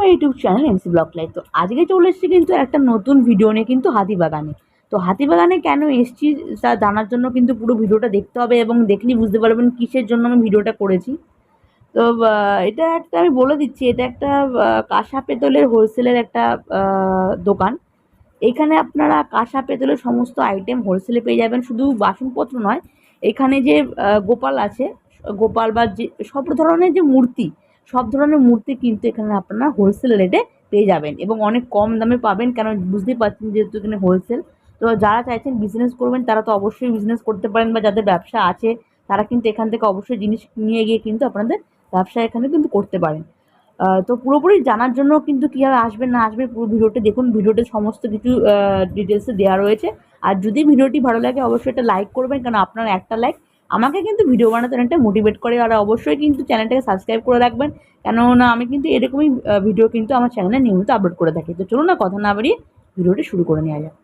My YouTube channel MC blog live তো আজকে চলে এসেছি কিন্তু একটা নতুন ভিডিও নিয়ে কিন্তু হাতিবাগানে। তো হাতিবাগানে কেন এসছি তা জানার জন্য কিন্তু পুরো ভিডিওটা দেখতে হবে এবং দেখলেই বুঝতে পারবেন কিসের জন্য আমি ভিডিওটা করেছি। তো এটা একটা আমি বলে দিচ্ছি, এটা একটা কাঁসা পেতলের হোলসেলের একটা দোকান। এখানে আপনারা কাঁসা পেতলের সমস্ত আইটেম হোলসেলে পেয়ে যাবেন, শুধু বাসনপত্র নয়, এখানে যে গোপাল আছে, গোপাল বা যে, সব ধরনের যে মূর্তি সব ধরনের মূর্তি কিন্তু এখানে আপনারা হোলসেল রেটে পেয়ে যাবেন এবং অনেক কম দামে পাবেন কেন বুঝতেই পারছেন যেহেতু এখানে হোলসেল তো যারা চাইছেন বিজনেস করবেন, তারা তো অবশ্যই বিজনেস করতে পারেন বা যাদের ব্যবসা আছে, তারা কিন্তু এখান থেকে অবশ্যই জিনিস নিয়ে গিয়ে কিন্তু আপনাদের ব্যবসা এখানে কিন্তু করতে পারেন। তো পুরোপুরি জানার জন্য কিন্তু কীভাবে আসবেন না আসবেন পুরো ভিডিওটা দেখুন। ভিডিওতে সমস্ত কিছু ডিটেলসে দেওয়া রয়েছে। আর যদি ভিডিওটি ভালো লাগে, অবশ্যই এটা লাইক করবেন। কারণ আপনার একটা লাইক আমাকে কিন্তু ভিডিও বানাতে অনেকটা মোটিভেট করে আর অবশ্যই কিন্তু চ্যানেলটাকে সাবস্ক্রাইব করে রাখবেন। কেননা আমি কিন্তু এরকমই ভিডিও কিন্তু আমার চ্যানেলে নিয়মিত আপলোড করে থাকি। তো চলুন না কথা না বাড়িয়ে ভিডিওটি শুরু করে নেওয়া যাক।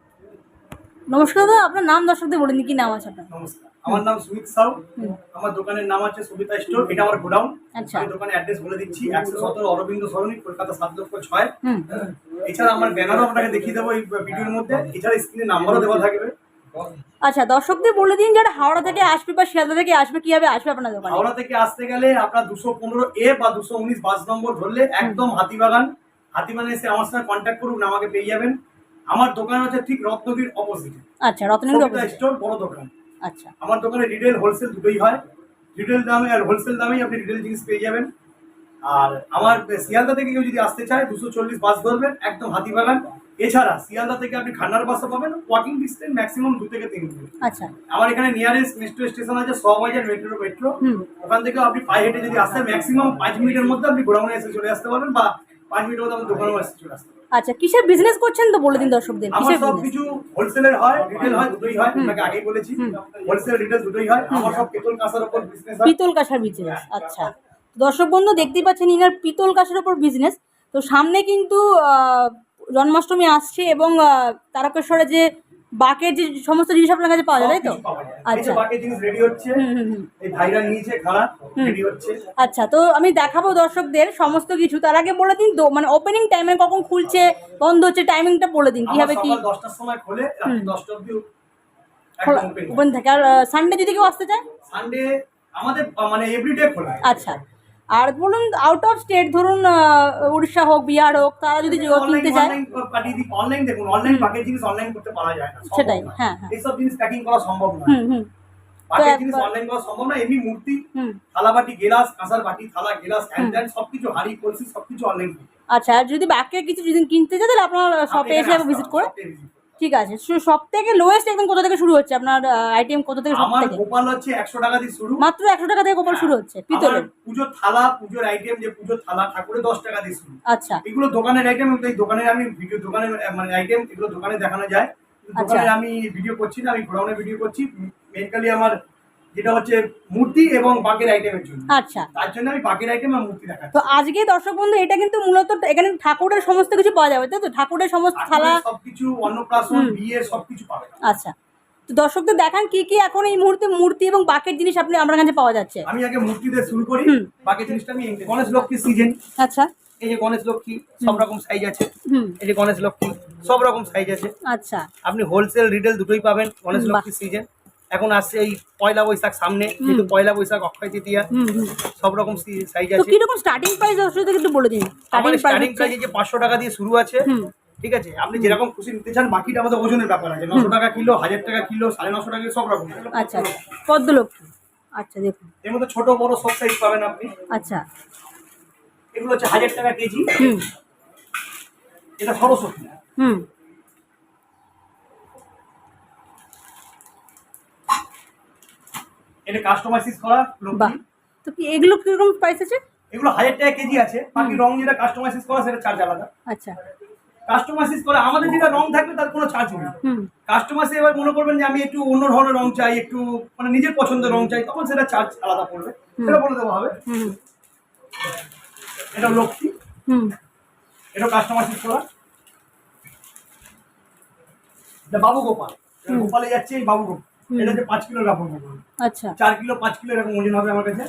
নমস্কার দাদা আপনার নাম দর্শকদের বলে দিন কি নাম আছে আপনার? নমস্কার আমার নাম সুমিত সাউ। আমার দোকানের নাম আছে সুবিতা স্টোর এটা আমার গোডাউন। আচ্ছা। আমি দোকানের অ্যাড্রেস বলে দিচ্ছি একশো সতেরো অরবিন্দ সরণি কলকাতা সাত লক্ষ ছয়। হুম। এছাড়া আমার ব্যানারও আপনাকে দেখিয়ে দেবো এই ভিডিওর মধ্যে। এছাড়া স্ক্রিনে নাম্বারও দেওয়া থাকবে। আচ্ছা দর্শকদের বলে দিন যারা হাওড়া থেকে আসবে বা শিয়ালদা থেকে আসবে কীভাবে আসবে আপনার দোকানে? হাওড়া থেকে আসতে গেলে আপনার দুশো পনেরো এ বা দুশো উনিশ বাস নম্বর ধরলে একদম হাতিবাগান। হাতিবাগানে এসে আমার সঙ্গে কন্ট্যাক্ট করুন আমাকে পেয়ে যাবেন। আমার দোকান হচ্ছে ঠিক রত্নগীর অপোজিটে আচ্ছা রত্নগর স্টোর বড় দোকান। আচ্ছা। আমার দোকানে রিটেল হোলসেল দুটোই হয়। রিটেল দামে আর হোলসেল দামেই আপনি রিটেল জিনিস পেয়ে যাবেন। আর আমার শিয়ালদা থেকে কেউ যদি আসতে চায় দুশো চল্লিশ বাস ধরবেন একদম হাতিবাগান। এছাড়া শিয়ালদা থেকে আপনি খান্নার বাসও পাবেন ওয়াকিং ডিস্টেন্স ম্যাক্সিমাম দু থেকে তিন মিনিট আচ্ছা। আমার এখানে নিয়ারেস্ট মেট্রো স্টেশন আছে সবাইজার মেট্রো মেট্রো ওখান থেকে আপনি পায়ে হেঁটে যদি আসতে ম্যাক্সিমাম পাঁচ মিনিটের মধ্যে আপনি গোডাউনে এসে চলে আসতে পারবেন বা পাঁচ মিনিটের মধ্যে আপনি দোকানেও এসে চলে আসতে আচ্ছা কিসের বিজনেস করছেন তো বলে দিন দর্শকদের? আমার কিসের সব কিছু হোলসেলের হয় রিটেল হয় দুটোই হয় আপনাকে আগেই বলেছি। হোলসেল রিটেল দুটোই হয়। আমার সব পেতল কাঁসার উপর বিজনেস পিতল কাঁসার বিজনেস আচ্ছা। দর্শক বন্ধু দেখতেই পাচ্ছেন ইনার পিতল কাঁসার উপর বিজনেস তো সামনে কিন্তু জন্মাষ্টমী আসছে এবং তারকেশ্বরে যে বাকের যে সমস্ত জিনিস আপনার কাছে পাওয়া যায় তাই তো? আচ্ছা। আচ্ছা তো আমি দেখাবো দর্শকদের সমস্ত কিছু। তার আগে বলে দিন মানে ওপেনিং টাইমে কখন খুলছে বন্ধ হচ্ছে টাইমিংটা বলে দিন কীভাবে কি? দশটার সময় খোলে দশটা অব্দি ওপেন ওপেন থাকে। আর সানডে যদি কেউ আসতে চায়? সানডে আমাদের মানে এভরিডে খোলা। আচ্ছা। আর বলুন আউট অফ স্টেট ধরুন উড়িষ্যা হোক বিহার হোক তারা যদি কিনতে চায়। অনলাইন দেখুন অনলাইন জিনিস অনলাইন করতে পারা যায় না সেটাই, হ্যাঁ, হ্যাঁ। এইসব জিনিস প্যাকিং করা সম্ভব না। হুম হুম। বাকি জিনিস অনলাইন করা সম্ভব না এমনি মূর্তি হুম। থালা বাটি গেলাস কাঁসার বাটি থালা গেলাস হ্যান্ড হ্যান্ড সবকিছু হাড়ি কলসি সবকিছু অনলাইন আচ্ছা আর যদি বাকি কিছু যদি কিনতে চায় তাহলে আপনার শপে এসে ভিজিট করে ঠিক আছে সব থেকে লোয়েস্ট একদম কোথা থেকে শুরু হচ্ছে? আপনার আইটেম কোথা থেকে সব থেকে গোপাল হচ্ছে একশো টাকা দিয়ে শুরু। মাত্র একশো টাকা থেকে গোপাল শুরু হচ্ছে আমার পিতলের পুজোর থালা পুজোর আইটেম যে পুজোর থালা ঠাকুরের দশ টাকা দিয়ে শুরু। আচ্ছা। এগুলো দোকানের আইটেম এই দোকানের আমি ভিডিও দোকানের মানে আইটেম এগুলো দোকানে দেখানো যায়। আচ্ছা। দোকানে আমি ভিডিও করছি না আমি গোডাউনে ভিডিও করছি। মেনকালি আমার যেটা হচ্ছে মূর্তি এবং বাকের আইটেমের জন্য। আচ্ছা। তার জন্য আমি বাকের আইটেম আর মূর্তি দেখাচ্ছি। তো আজকে দর্শক বন্ধু এটা কিন্তু মূলত এখানে ঠাকুরের সমস্ত কিছু পাওয়া যাবে তাই তো? ঠাকুরের সমস্ত থালা। সবকিছু অন্নপ্রাশন। বিয়ের সবকিছু পাবে আচ্ছা। তো দর্শকদের দেখান কি কি এখন এই মুহূর্তে মূর্তি এবং বাকের জিনিস আপনি আমার কাছে পাওয়া যাচ্ছে? আমি আগে মূর্তি দিয়ে শুরু করি। হুম। বাকি জিনিসটা আমি গণেশ লক্ষ্মী সিজন আচ্ছা। এই যে গণেশ লক্ষ্মী সব রকম সাইজ আছে। এই যে গণেশ লক্ষ্মী সব রকম সাইজ আছে। আচ্ছা। আপনি হোলসেল রিটেল দুটোই পাবেন গণেশ বাহ। লক্ষ্মীর সিজন এখন আসছে এই পয়লা বৈশাখ সামনে কিন্তু পয়লা বৈশাখ অক্ষয় তৃতীয়া সব রকম সাইজ আছে। কীরকম স্টার্টিং প্রাইস দর্শকদের একটু বলে দিন। স্টার্টিং প্রাইস যে পাঁচশো টাকা দিয়ে শুরু আছে ঠিক আছে? আপনি যেরকম খুশি নিতে চান বাকিটা আমাদের ওজনের ব্যাপার আছে। নশো টাকা কিলো হাজার টাকা কিলো সাড়ে নশো টাকা সব রকম। আচ্ছা পদ্মলক্ষ্মী আচ্ছা দেখুন। এর মধ্যে ছোট বড় সব সাইজ পাবেন আপনি। আচ্ছা। এগুলো হচ্ছে হাজার টাকা কেজি। হুম। এটা সরস্বতী। হুম। এটা কাস্টমাইসিস করা বাহ। লক্ষ্মী তো কি এগুলো কীরকম প্রাইস আছে? এগুলো হাজার টাকা কেজি আছে বাকি রং যেটা কাস্টমাইসিস করা সেটা চার্জ আলাদা। আচ্ছা। কাস্টমাইসিস করা আমাদের যেটা রং থাকবে তার কোনো চার্জ নেই। কাস্টমার এবার মনে করবেন যে আমি একটু অন্য ধরনের রং চাই একটু মানে নিজের পছন্দের রং চাই তখন সেটা চার্জ আলাদা পড়বে। সেটা বলে দেওয়া হবে। হুম। এটা লক্ষ্মী। হুম। এটা কাস্টমাইসিস করা। এটা বাবু গোপাল। গোপালে যাচ্ছে এই বাবু গোপাল। এটা পাঁচ কিলো রাফল আচ্ছা। চার কিলো পাঁচ কিলো এরকম ওজন হবে আমার কাছে।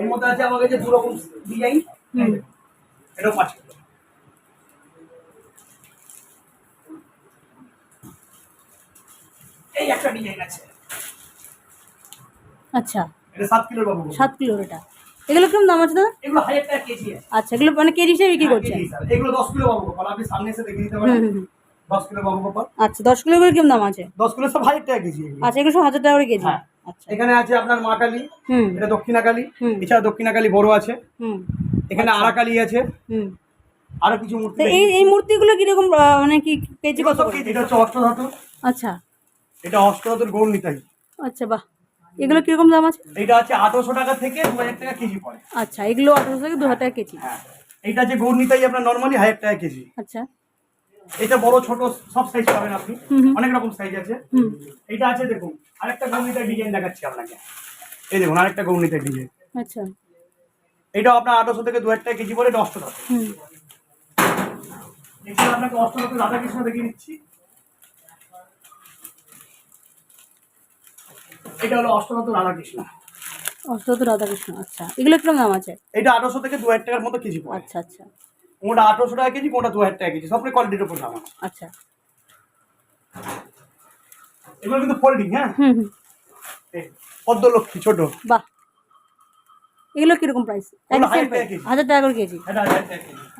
এর মধ্যে আছে আমার কাছে দু রকম ডিজাইন এটাও পাঁচ কিলো। এই একটা ডিজাইন আছে। আচ্ছা। এটা সাত কিলো পাবো সাত কিলো এটা। এগুলো কীরকম দাম আছে দাদা? এগুলো হাজার টাকা কেজি আচ্ছা এগুলো মানে কেজি হিসেবে বিক্রি হ্যাঁ, করছে এগুলো দশ কিলো পাবো আপনি সামনে এসে দেখে দিতে পারেন। দশ কিলো বাবু আচ্ছা দশ কিলো করে কীরকম দাম আছে? দশ কিলো সব হাজার টাকা কেজি। আচ্ছা এগুলো সব হাজার টাকা করে কেজি? হ্যাঁ। আচ্ছা। এখানে আছে আপনার মা কালী হুম। এটা দক্ষিণা কালী হুম। এছাড়া দক্ষিণা কালী বড় আছে। হুম। এখানে আরাকালী আছে। হুম। আরও কিছু মূর্তি এই এই মূর্তিগুলো কীরকম মানে কি কেজি কত করে? এটা হচ্ছে অষ্টধাতু। আচ্ছা। এটা অষ্টধাতুর গৌর নিতাই। আচ্ছা বাহ। এগুলো কীরকম দাম আছে? এটা আছে আঠারোশো টাকা থেকে দু হাজার টাকা কেজি পড়ে। আচ্ছা এগুলো আঠারোশো থেকে দু হাজার টাকা কেজি। হ্যাঁ। এইটা আছে গৌর নিতাই আপনার নর্মালি হাজার টাকা কেজি। আচ্ছা। এটা বড় ছোট সব সাইজ পাবেন আপনি। অনেক রকম সাইজ আছে। এটা আছে দেখুন। আরেকটা গৌরনিতার ডিজাইন দেখাচ্ছি আপনাকে। এই দেখুন আরেকটা গৌরনিতার ডিজাইন আচ্ছা। এটাও আপনার আঠারোশো থেকে দু হাজার টাকা কেজি এটা অষ্টধাতু হুম। এছাড়া আপনাকে অষ্টধাতু রাধাকৃষ্ণ দেখিয়ে দিচ্ছি। এটা হলো অষ্টধাতু রাধাকৃষ্ণ। অষ্টত রাধাকৃষ্ণ আচ্ছা। এগুলো কীরকম দাম আছে? এটা আঠারোশো থেকে দু হাজার টাকার মতো কেজি পড়ে। আচ্ছা আচ্ছা। কোনটা আঠারোশো টাকা কেজি কোনটা দু হাজার টাকা কেজি সবটাই কোয়ালিটির উপর দাম আচ্ছা। এগুলো কিন্তু ফোল্ডিং হ্যাঁ? পদ্মলক্ষ্মী ছোট। বাহ। এগুলো কীরকম প্রাইস হাজার টাকা করে কেজি।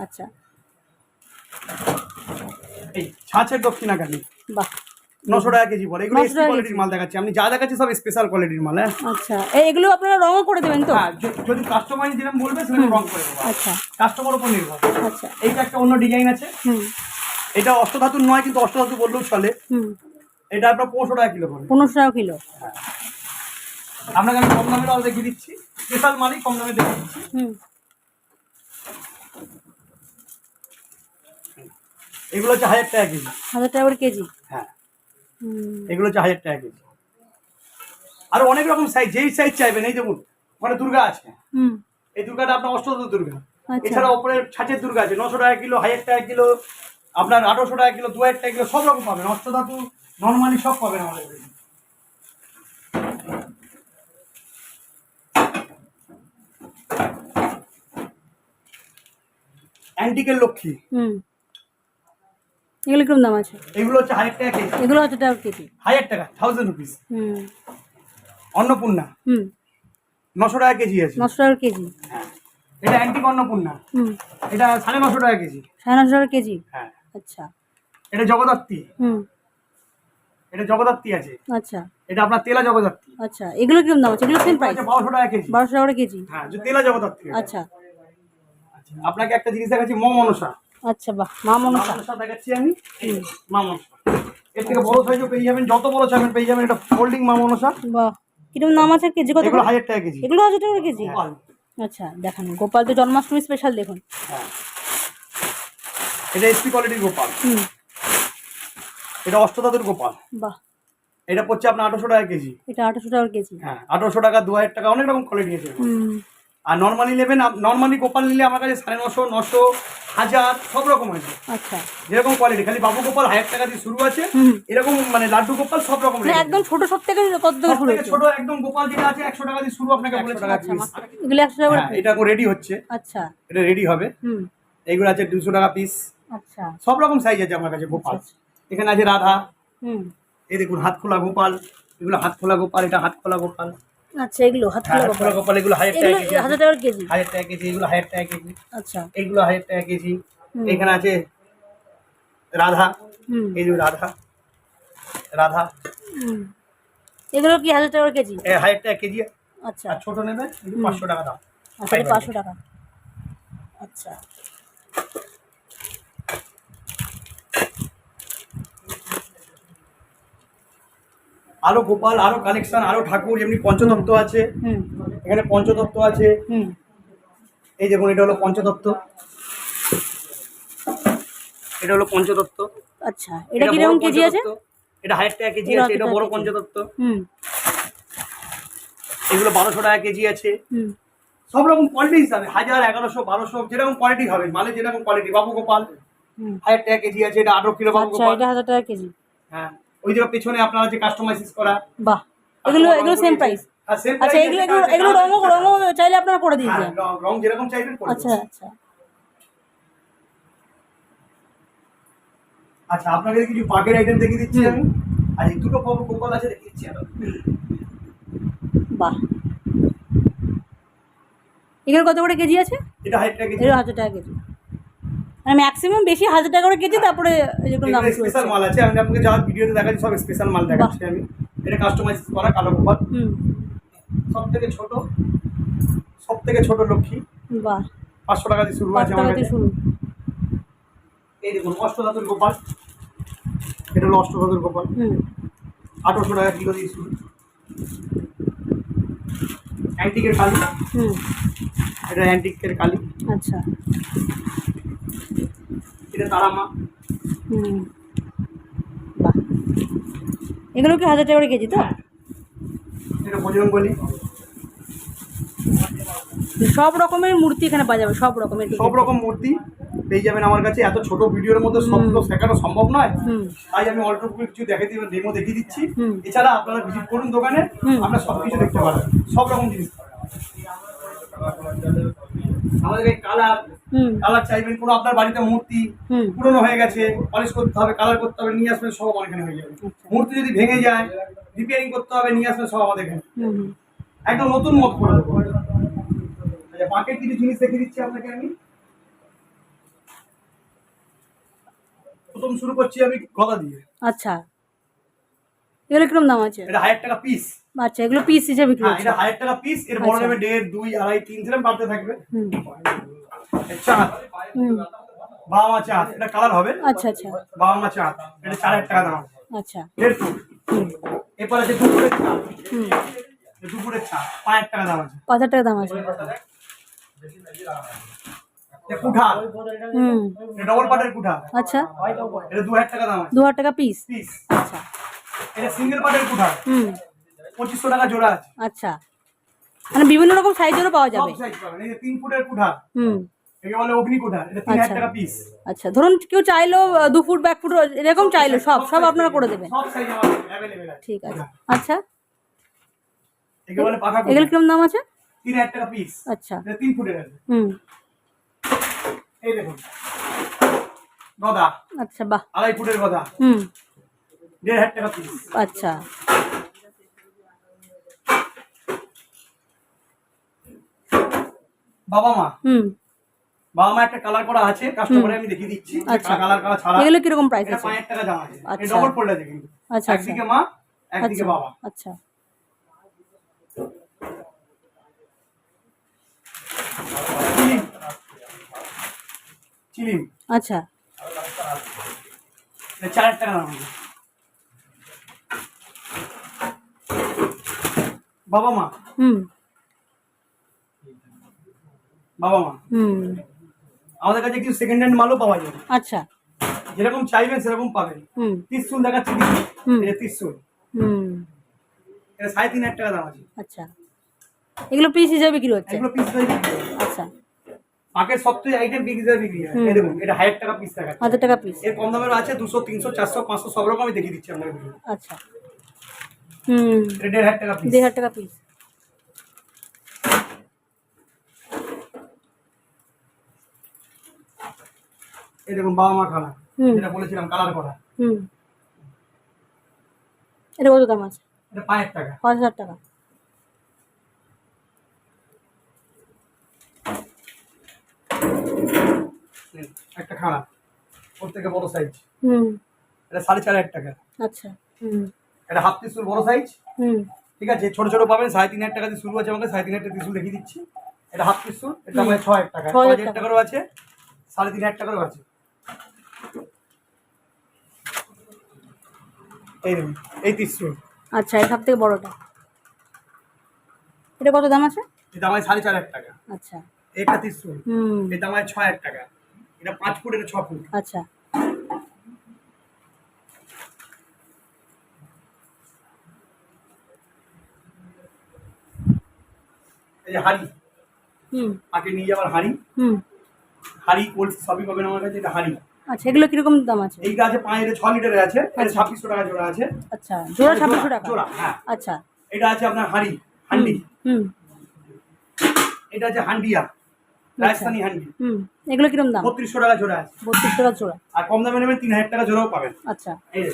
আচ্ছা। এই ছাঁচের দক্ষিণাকালী। বাহ। নশো টাকা কেজি পড়ে। এগুলো 900 এসপি কোয়ালিটির মাল দেখাচ্ছি। আমি যা দেখাচ্ছি সব স্পেশাল কোয়ালিটির মাল হ্যাঁ? আচ্ছা এগুলো আপনারা রঙও করে দেবেন তো? হ্যাঁ যদি কাস্টমার যেরকম বলবে সেরকম রং করে দেবো। আচ্ছা। কাস্টমার উপর নির্ভর। আচ্ছা। এইটা একটা অন্য ডিজাইন আছে। হুম। এটা অষ্টধাতুর নয় কিন্তু অষ্টধাতু বললেও চলে। হুম। এটা আপনার পনেরোশো টাকা কিলো পড়বে। পনেরোশো টাকা কিলো। হ্যাঁ। আপনাকে আমি কম দামের আরও দেখিয়ে দিচ্ছি। স্পেশাল মালই কম দামে দেখিয়ে দিচ্ছি। হুম। এগুলো হচ্ছে হাজার টাকা কেজি। হাজার টাকা করে কেজি। এগুলো হচ্ছে হাজার টাকা কেজি। আরও অনেক রকম সাইজ যেই সাইজ চাইবেন এই দেখুন ওখানে দুর্গা আছে। এই দুর্গাটা আপনার অষ্টধাতু দুর্গা। আচ্ছা। এছাড়া ওপরে ছাঁচের দুর্গা আছে নশো টাকা কিলো হাজার টাকা কিলো আপনার আঠারোশো টাকা কিলো দু হাজার টাকা কিলো সব রকম পাবেন। অষ্টধাতু নর্মালি সব পাবেন আমাদের অ্যান্টিকের লক্ষ্মী। হুম। এগুলো কীরকম দাম আছে? এগুলো হচ্ছে হাজার টাকা কেজি। এগুলো হচ্ছে টাকা কেজি। হাজার টাকা থাউজেন্ড রুপিস হুম। অন্নপূর্ণা। হুম। নশো টাকা কেজি আছে। নশো টাকা কেজি। হ্যাঁ। এটা অ্যান্টিক অন্নপূর্ণা। হুম। এটা সাড়ে নশো টাকা কেজি। সাড়ে নশো টাকা কেজি? হ্যাঁ। আচ্ছা। এটা জগদ্ধাত্রী। হুম। এটা জগদ্ধাত্রী আছে। আচ্ছা। এটা আপনার তেলা জগদ্ধাত্রী। আচ্ছা। এগুলো কীরকম দাম আছে? এগুলো সেম প্রাইস বারোশো টাকা কেজি। বারোশো টাকা কেজি? হ্যাঁ যে তেলা জগদ্ধাত্রী। আচ্ছা। আচ্ছা, আপনাকে একটা জিনিস দেখাচ্ছি মা মনসা। আচ্ছা বাহ মা মনসা দেখাচ্ছি আমি। মা মনসা এর থেকে বড় সাইজও পেয়ে যাবেন যত বড় চাইবেন পেয়ে যাবেন এটা ফোল্ডিং মা মনসা বাহ কীরকম দাম আছে কেজি কত? এগুলো হাজার টাকা কেজি। এগুলো হাজার টাকা কেজি? আচ্ছা দেখান গোপাল তো জন্মাষ্টমী স্পেশাল দেখুন। হ্যাঁ। এটা এসপি কোয়ালিটির গোপাল। হুম। এটা অষ্টধাতুর গোপাল। বাহ। এটা পড়ছে আপনার আঠারোশো টাকা কেজি। এটা আঠাশো টাকা কেজি। হ্যাঁ আঠারোশো টাকা দু হাজার টাকা অনেক রকম কোয়ালিটি আছে। হুম। আর নর্মালি নেবেন নর্মালি গোপাল নিলে আমার কাছে সাড়ে নশো নশো হাজার সব রকম আছে। আচ্ছা। যেরকম কোয়ালিটি খালি বাবু গোপাল হাজার টাকা দিয়ে শুরু আছে এরকম মানে লাড্ডু গোপাল সব রকম মানে একদম ছোট সব থেকে কত ছোট একদম গোপাল যেটা আছে একশো টাকা দিয়ে শুরু আপনাকে একশো টাকা আচ্ছা এগুলো একশো টাকা হ্যাঁ এটা রেডি হচ্ছে। আচ্ছা। এটা রেডি হবে। হুম। এইগুলো আছে দুশো টাকা পিস আচ্ছা। সব রকম সাইজ আছে আমার কাছে গোপাল। আচ্ছা, এখানে আছে রাধা। হুম। এই দেখুন হাত খোলা গোপাল। এগুলো হাত খোলা গোপাল এটা হাত খোলা গোপাল। আচ্ছা এগুলো হাত খোলা হাত এগুলো হাজার টাকা এগুলো কেজি হাজার টাকার কেজি? হাজার টাকা কেজি এগুলো হাজার টাকা কেজি। আচ্ছা। এইগুলো হাজার টাকা কেজি। এখানে আছে রাধা। এই যে রাধা। রাধা। এগুলো কি হাজার টাকার কেজি? হাজার টাকা কেজি। আচ্ছা। আর ছোট নেবে পাঁচশো টাকা দাম আচ্ছা পাঁচশো টাকা। আচ্ছা। আরও গোপাল আরও কালেকশন আরও ঠাকুর এমনি পঞ্চতত্ত্ব আছে। এখানে পঞ্চতত্ত্ব আছে। এই দেখুন এটা হলো পঞ্চতত্ত্ব। এটা হলো পঞ্চতত্ত্ব। আচ্ছা এটা বড় কীরকম কেজি আছে। এটা হাজার টাকা কেজি আছে এটা বড় পঞ্চতত্ত্ব। এগুলো বারোশো টাকা কেজি আছে। সব রকম কোয়ালিটি হিসাবে হাজার এগারোশো বারোশো যেরকম কোয়ালিটি হবে। মালে যেরকম কোয়ালিটি বাবু গোপাল হাজার টাকা কেজি আছে এটা আঠারো কিলো বাবু আচ্ছা গোপাল। হাজার টাকা কেজি। হ্যাঁ। ওই যে পেছনে আপনারা যে কাস্টমাইজ করা বাহ এগুলো এগুলো সেম প্রাইস হ্যাঁ, আচ্ছা এগুলো এগুলো এগুলো রঙও রঙও চাইলে আপনারা করে দিয়ে হ্যাঁ, দেন রং- রং যেরকম চাইবেন করে আচ্ছা। আচ্ছা। আচ্ছা আপনাকে কিছু পাকের আইটেম দেখিয়ে দিচ্ছি আমি? আর এই দুটো কো- কোপাল আছে দেখিয়ে দিচ্ছি আমি। বাহ। এগুলো কত করে কেজি আছে? এটা হাইট টাকা কেজি। এগুলো হাজার টাকা কেজি। মানে ম্যাক্সিমাম বেশি হাজার টাকা করে কেজি তারপরে যেগুলো দাম স্পেশাল মাল আছে আমি আপনাকে যা ভিডিওতে দেখাচ্ছি সব স্পেশাল মাল দেখাচ্ছি আমি। এটা কাস্টমাইজ করা কালো গোপাল। হুম। সব থেকে ছোট সব থেকে ছোট লক্ষ্মী। বাহ। পাঁচশো টাকা দিয়ে শুরু আছে কাছে। শুরু। এই দেখুন অষ্টধাতুর গোপাল। এটা হলো অষ্টধাতুর গোপাল। হুম। আঠারোশো টাকা কিলো দিয়ে শুরু। অ্যান্টিকের কালি। হুম। এটা অ্যান্টিকের কালি। আচ্ছা। এটা তারামা হুম। বাহ। এগুলো কি হাজার টাকা করে কেজি তো? এটা বজরঙ্গলি সব রকমের মূর্তি এখানে পাওয়া যাবে সব রকমের সব রকম মূর্তি পেয়ে যাবেন আমার কাছে। এত ছোট ভিডিওর মধ্যে সব তো শেখানো সম্ভব নয়। তাই আমি অল্প কিছু দেখে দিই ডেমো দেখিয়ে দিচ্ছি। এছাড়া আপনারা ভিজিট করুন দোকানে। আপনারা সব কিছু দেখতে পারবেন সব রকম জিনিস। আমাদের এই কালার কালার চাইবেন কোনো আপনার বাড়িতে মূর্তি পুরনো হয়ে গেছে পলিশ করতে হবে কালার করতে হবে নিয়ে আসবেন সব আমার এখানে হয়ে যাবে। মূর্তি যদি ভেঙে যায় রিপেয়ারিং করতে হবে নিয়ে আসবেন সব আমাদের এখানে। একদম নতুন মত করে দেবো। আচ্ছা কিছু জিনিস দেখিয়ে দিচ্ছি আপনাকে আমি। প্রথম শুরু করছি আমি গদা দিয়ে। আচ্ছা। এগুলো কীরকম দাম আছে? এটা হাজার টাকা পিস আচ্ছা এগুলো পিস হিসেবে বিক্রি হ্যাঁ এটা হাজার টাকা পিস এর বড় আচ্ছা। নেবে দেড় দুই আড়াই তিন সেরকম বাড়তে থাকবে। চাঁদ হুম বাবা মা চাঁদ এটা কালার হবে। আচ্ছা আচ্ছা। বাবা মা চাঁদ এটা চার হাজার টাকা দাম। আচ্ছা। দেড় ফুট। হুম এরপর আছে দুপুরের চাঁদ হুম। দুপুরের চাঁদ পাঁচ হাজার টাকা দাম আছে। পাঁচ হাজার টাকা দাম আছে। এটা হুম। ডবল পাটের কুঠার আচ্ছা। এটা দু হাজার টাকা দাম আছে। দু হাজার টাকা পিস পিস আচ্ছা। এটা সিঙ্গেল পাটের কুঠার হুম। পঁচিশশো টাকা জোড়া আছে। আচ্ছা। মানে বিভিন্ন রকম সাইজেরও পাওয়া যাবে। তিন ফুটের হুম। একে বলে অগ্নি এটা তিন হাজার আচ্ছা। টাকা পিস আচ্ছা ধরুন কেউ চাইলো দু ফুট ব্যাক ফুট এরকম চাইলো সব সব আপনারা করে দেবেন। সব সাইজ আমাদের আছে। ঠিক আছে। আচ্ছা। একে বলে এগুলো কীরকম দাম আছে? তিন হাজার টাকা পিস আচ্ছা। এটা তিন ফুটের আছে। হুম। এই দেখুন। গদা। আচ্ছা বাহ। আড়াই ফুটের গদা। হুম। দেড় হাজার টাকা পিস আচ্ছা। বাবা মা। হুম। বাবা মা একটা কালার করা আছে কাস্টমারে আমি দেখিয়ে দিচ্ছি আচ্ছা। কালার করা ছাড়া এগুলো কীরকম প্রাইস আছে? পাঁচ হাজার টাকা দাম আছে। আচ্ছা। এটা ডবল ফোল্ড আছে কিন্তু। আচ্ছা, একদিকে মা একদিকে আচ্ছা বাবা। আচ্ছা। চিলিম। চিলিম। আচ্ছা। এটা চার হাজার টাকা দাম বাবা মা। হুম। বাবা মা। হুম। আমাদের কাছে কিছু সেকেন্ড হ্যান্ড মালও পাওয়া যাবে। আচ্ছা। যেরকম চাইবেন সেরকম পাবেন। হুম। ত্রিশুল দেখাচ্ছি। এটা ত্রিশুল এটা সাড়ে তিন হাজার টাকা দাম আছে। আচ্ছা। এগুলো পিস হিসেবে বিক্রি হচ্ছে? এগুলো পিস হিসাবে আচ্ছা। পাকের সবচেয়ে আইটেম বিক্রি যায় বিক্রি হয়। এই দেখুন এটা হাজার টাকা পিস দেখাচ্ছে। হাজার টাকা পিস এর কম দামের আছে দুশো তিনশো চারশো পাঁচশো সব রকম আমি দেখিয়ে দিচ্ছি আপনাকে আচ্ছা। হুম। দেড় হাজার টাকা পিস দেড় হাজার টাকা পিস এই দেখুন বাবা মা খানা। যেটা বলেছিলাম কালার করা। হুম। এটা কত দাম আছে? এটা পাঁচ হাজার টাকা। পাঁচ হাজার টাকা। একটা খানা ওর থেকে বড় সাইজ হুম। এটা সাড়ে চার হাজার টাকা। আচ্ছা হুম। এটা হাফ ত্রিশুল বড় সাইজ হুম। ঠিক আছে ছোট ছোট পাবেন সাড়ে তিন হাজার টাকা দিয়ে শুরু আছে আমাকে সাড়ে তিন হাজার টাকা ত্রিশুল দেখিয়ে দিচ্ছি। এটা হাফ ত্রিশুল এটা আমাদের ছ হাজার টাকা। ছ হাজার টাকারও আছে সাড়ে তিন হাজার টাকারও আছে। এই দেখুন এই ত্রিশুল আচ্ছা এই সব থেকে বড়টা। এটা কত দাম আছে? সাড়ে চার হাজার টাকা। আচ্ছা। এটা ত্রিশুল হুম। হাজার টাকা। এটা পাঁচ ফুট এটা ছ ফুট। আচ্ছা। এই যে হাড়ি। হুম। আগে নিয়ে যাওয়ার হাড়ি। হুম। হাড়ি সবই পাবেন আমার কাছে এটা হাড়ি। আচ্ছা এগুলো কীরকম দাম আছে? এই গাছে পাঁচ লিটার ছ লিটারের আছে আচ্ছা। ছাব্বিশশো টাকা জোড়া আছে। আচ্ছা জোড়া ছাব্বিশশো টাকা? জোড়া হ্যাঁ। আচ্ছা। এটা আছে আপনার হাঁড়ি হান্ডি হুম এটা আছে হান্ডিয়া আচ্ছা। হান্ডি হুম এগুলো কীরকম দাম? বত্রিশশো টাকা জোড়া আছে। টাকা জোড়া। আর কম দামে তিন হাজার টাকা জোড়াও পাবেন। আচ্ছা। এই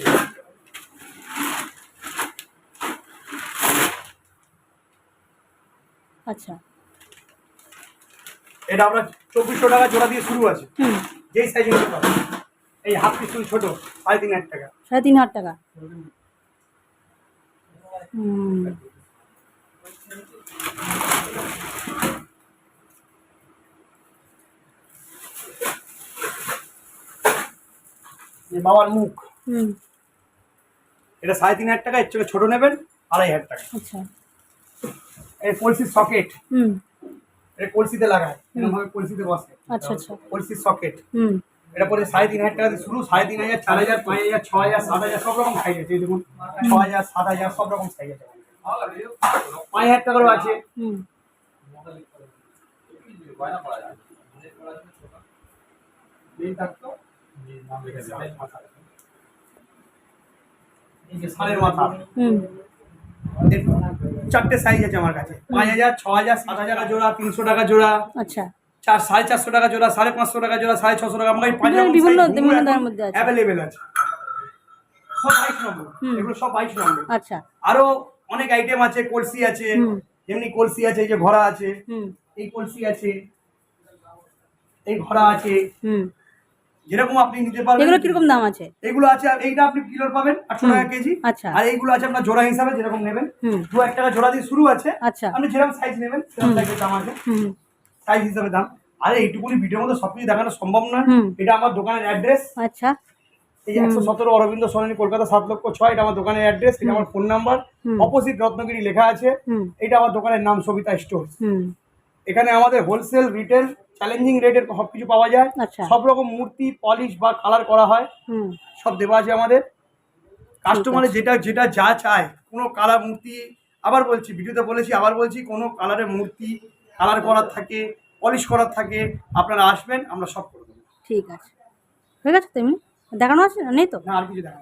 আচ্ছা। এটা চব্বিশশো টাকা জোড়া দিয়ে শুরু আছে। যেই সাইজের এই হাফ পিস্টল ছোট সাড়ে তিন হাজার টাকা। সাড়ে তিন হাজার টাকা। বাবার মুখ। হুম। এটা সাড়ে তিন হাজার টাকা এর থেকে ছোট নেবেন আড়াই হাজার টাকা। আচ্ছা। এর কলসির সকেট। হুম। এটা কলসিতে লাগায় এরকমভাবে কলসিতে বসে। আচ্ছা আচ্ছা। কলসির সকেট। হুম। এটা পরে সাড়ে তিন হাজার টাকা দিয়ে শুরু সাড়ে তিন হাজার চার হাজার পাঁচ হাজার ছ হাজার সাত হাজার সব রকম সাইজ আছে এই দেখুন ছ হাজার সাত হাজার সব রকম সাইজ আছে পাঁচ হাজার টাকারও আছে। হুম। এই যে ষাঁড়ের মাথা। হুম। এর চারটে সাইজ আছে আমার কাছে। পাঁচ হাজার ছ হাজার সাত হাজার টাকা জোড়া তিনশো টাকা জোড়া। আচ্ছা। চার সাড়ে চারশো টাকা জোড়া সাড়ে পাঁচশো টাকা জোড়া সাড়ে ছশো টাকা। আমার পাঁচ বিভিন্ন বিভিন্ন দামের মধ্যে আছে। অ্যাভেলেবেল আছে। সব বাইশ নম্বর। এগুলো সব বাইশ নম্বর আচ্ছা। আরও অনেক আইটেম আছে কলসি আছে যেমনি কলসি আছে এই যে ঘোড়া আছে এই কলসি আছে এই ঘোড়া আছে হুম। যেরকম আপনি নিতে পারবেন। এগুলো কীরকম দাম আছে? এগুলো আছে এইটা আপনি কিলোর পাবেন আটশো টাকা কেজি। আচ্ছা। আর এইগুলো আছে আপনার জোড়া হিসাবে যেরকম নেবেন। দু এক টাকা জোড়া দিয়ে শুরু আছে। আচ্ছা। আপনি যেরকম সাইজ নেবেন সেরকম সাইজের দাম আছে। সাইজ হিসাবে দাম। আরে এইটুকুনি ভিডিওর মধ্যে সবকিছু দেখানো সম্ভব নয়। এটা আমার দোকানের অ্যাড্রেস আচ্ছা। এই একশো সতেরো অরবিন্দ সরণি কলকাতা সাত লক্ষ ছয় এটা আমার দোকানের অ্যাড্রেস এটা আমার ফোন নাম্বার অপোজিট রত্নগিরি লেখা আছে। এটা আমার দোকানের নাম সবিতা স্টোর এখানে আমাদের হোলসেল রিটেল চ্যালেঞ্জিং রেটের সব কিছু পাওয়া যায়। আচ্ছা। সব রকম মূর্তি পলিশ বা কালার করা হয়। সব দেওয়া আছে আমাদের। কাস্টমারের যেটা যেটা যা চায় কোনো কালার মূর্তি আবার বলছি ভিডিওতে বলেছি আবার বলছি কোনো কালারের মূর্তি কালার করার থাকে পলিশ করার থাকে আপনারা আসবেন আমরা সব করে দেবো। ঠিক আছে। ঠিক আছে তুমি দেখানো আছে? না নেই তো? না আর কিছু দেখা